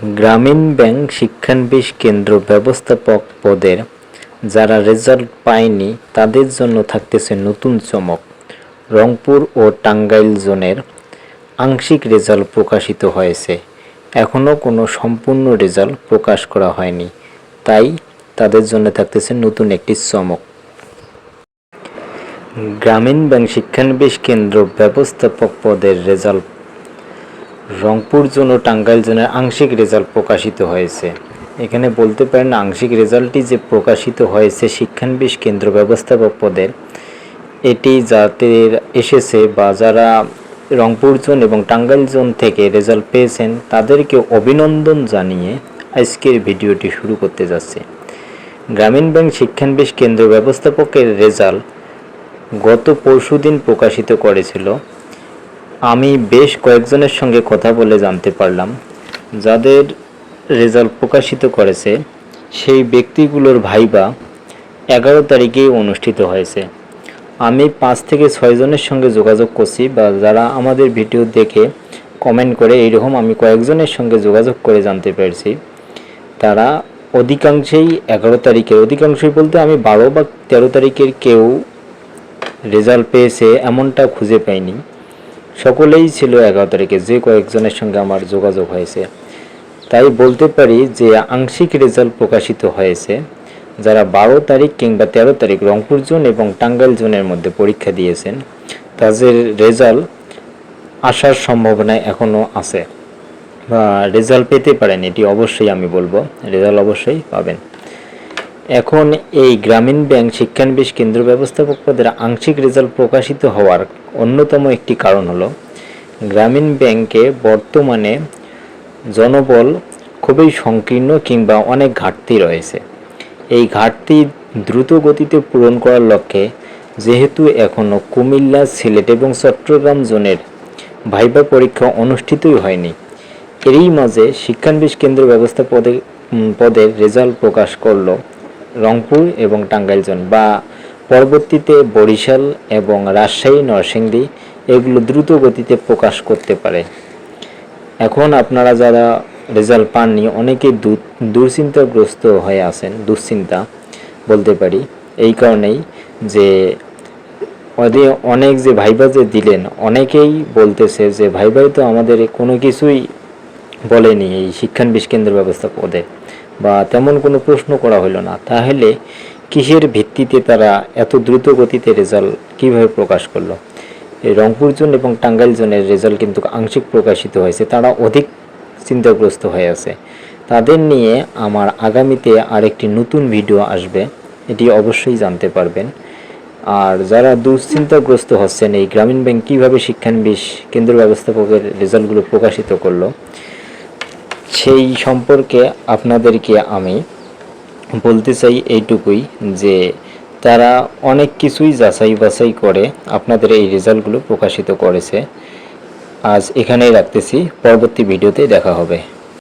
গ্রামীণ ব্যাংক শিক্ষানবিশ কেন্দ্র ব্যবস্থাপক পদের যারা রেজাল্ট পায়নি, তাদের জন্য থাকতেছে নতুন চমক। রংপুর ও টাঙ্গাইল জোনের আংশিক রেজাল্ট প্রকাশিত হয়েছে। এখনও কোনো সম্পূর্ণ রেজাল্ট প্রকাশ করা হয়নি। তাই তাদের জন্য থাকতেছে নতুন একটি চমক। গ্রামীণ ব্যাংক শিক্ষানবিশ কেন্দ্র ব্যবস্থাপক পদের রেজাল্ট রংপুর জোন ও টাঙ্গাইল জোনের আংশিক রেজাল্ট প্রকাশিত হয়েছে। এখানে বলতে পারেন আংশিক রেজাল্টটি যে প্রকাশিত হয়েছে শিক্ষানবিশ কেন্দ্র ব্যবস্থাপক পদের, এটি যাদের এসেছে বা যারা রংপুর জোন এবং টাঙ্গাইল জোন থেকে রেজাল্ট পেয়েছেন, তাদেরকে অভিনন্দন জানিয়ে আজকের ভিডিওটি শুরু করতে যাচ্ছে। গ্রামীণ ব্যাংক শিক্ষানবিশ কেন্দ্র ব্যবস্থাপকের রেজাল্ট গত পরশুদিন প্রকাশিত করেছিল। আমি বেশ কয়েকজনের সঙ্গে কথা বলে জানতে পারলাম। যাদের রেজাল্ট প্রকাশিত করেছে, সেই ব্যক্তিগুলোর ভাইবা এগারো তারিখেই অনুষ্ঠিত হয়েছে। আমি পাঁচ থেকে ছয়জনের সঙ্গে যোগাযোগ করছি বা যারা আমাদের ভিডিও দেখে কমেন্ট করে এইরকম আমি কয়েকজনের সঙ্গে যোগাযোগ করে জানতে পেরেছি। তারা অধিকাংশেই এগারো তারিখের, অধিকাংশই বলতে আমি বারো বা তেরো তারিখের কেউ রেজাল্ট পেয়েছে এমনটা খুঁজে পাইনি। সকলেই ছিল এগারো তারিখে, যে কয়েকজনের সঙ্গে আমার যোগাযোগ হয়েছে। তাই বলতে পারি যে আংশিক রেজাল্ট প্রকাশিত হয়েছে, যারা বারো তারিখ কিংবা তেরো তারিখ রংপুর জোন এবং টাঙ্গাইল জোনের মধ্যে পরীক্ষা দিয়েছেন, তাদের রেজাল্ট আসার সম্ভাবনা এখনও আছে। বা রেজাল্ট পেতে পারেন, এটি অবশ্যই আমি বলব। রেজাল্ট অবশ্যই পাবেন। এখন এই গ্রামীণ ব্যাংক শিক্ষানবিশ কেন্দ্র ব্যবস্থাপক পদের আংশিক রেজাল্ট প্রকাশিত হওয়ার অন্যতম একটি কারণ হলো, গ্রামীণ ব্যাংকে বর্তমানে জনবল খুবই সংকীর্ণ কিংবা অনেক ঘাটতি রয়েছে। এই ঘাটতি দ্রুত গতিতে পূরণ করার লক্ষ্যে যেহেতু এখনও কুমিল্লা, সিলেট এবং চট্টগ্রাম জোনের ভাইবা পরীক্ষা অনুষ্ঠিতই হয়নি। এরই মাঝে শিক্ষানবিশ কেন্দ্র ব্যবস্থা পদে পদের রেজাল্ট প্রকাশ করল রংপুর এবং টাঙ্গাইল জোন বা পরবর্তীতে বরিশাল এবং রাজশাহী, নরসিংদী এগুলো দ্রুত গতিতে প্রকাশ করতে পারে। এখন আপনারা যারা রেজাল্ট পাননি, অনেকেই দু- দুশ্চিন্তাগ্রস্ত হয়ে আছেন, দুশ্চিন্তা বলতে পারি। এই কারণেই যে ওদের অনেক যে ভাইবা যে দিলেন, অনেকেই বলতেছে যে, ভাইবাই তো আমাদের কোনো কিছুই বলেনি এই শিক্ষানবিশ কেন্দ্র ব্যবস্থা পদে বা তেমন কোনো প্রশ্ন করা হলো না। তাহলে কিসের ভিত্তিতে তারা এত দ্রুত গতিতে রেজাল্ট কীভাবে প্রকাশ করল? এই রংপুর জোন এবং টাঙ্গাইল জোনের রেজাল্ট কিন্তু আংশিক প্রকাশিত হয়েছে। তারা অধিক চিন্তাগ্রস্ত হয়ে আছে। তাদের নিয়ে আমার আগামীতে আরেকটি নতুন ভিডিও আসবে। এটি অবশ্যই জানতে পারবেন। আর যারা দুশ্চিন্তাগ্রস্ত হচ্ছেন, এই গ্রামীণ ব্যাংক কীভাবে শিক্ষানবিশ কেন্দ্র ব্যবস্থাপকের রেজাল্টগুলো প্রকাশিত করল সেই সম্পর্কে আপনাদেরকে আমি বলতে চাই এইটুকুই যে তারা অনেক কিছুই যাচাই বাছাই করে আপনাদের এই রেজাল্টগুলো প্রকাশিত করেছে। আজ এখানেই রাখতেছি। পরবর্তী ভিডিওতে দেখা হবে।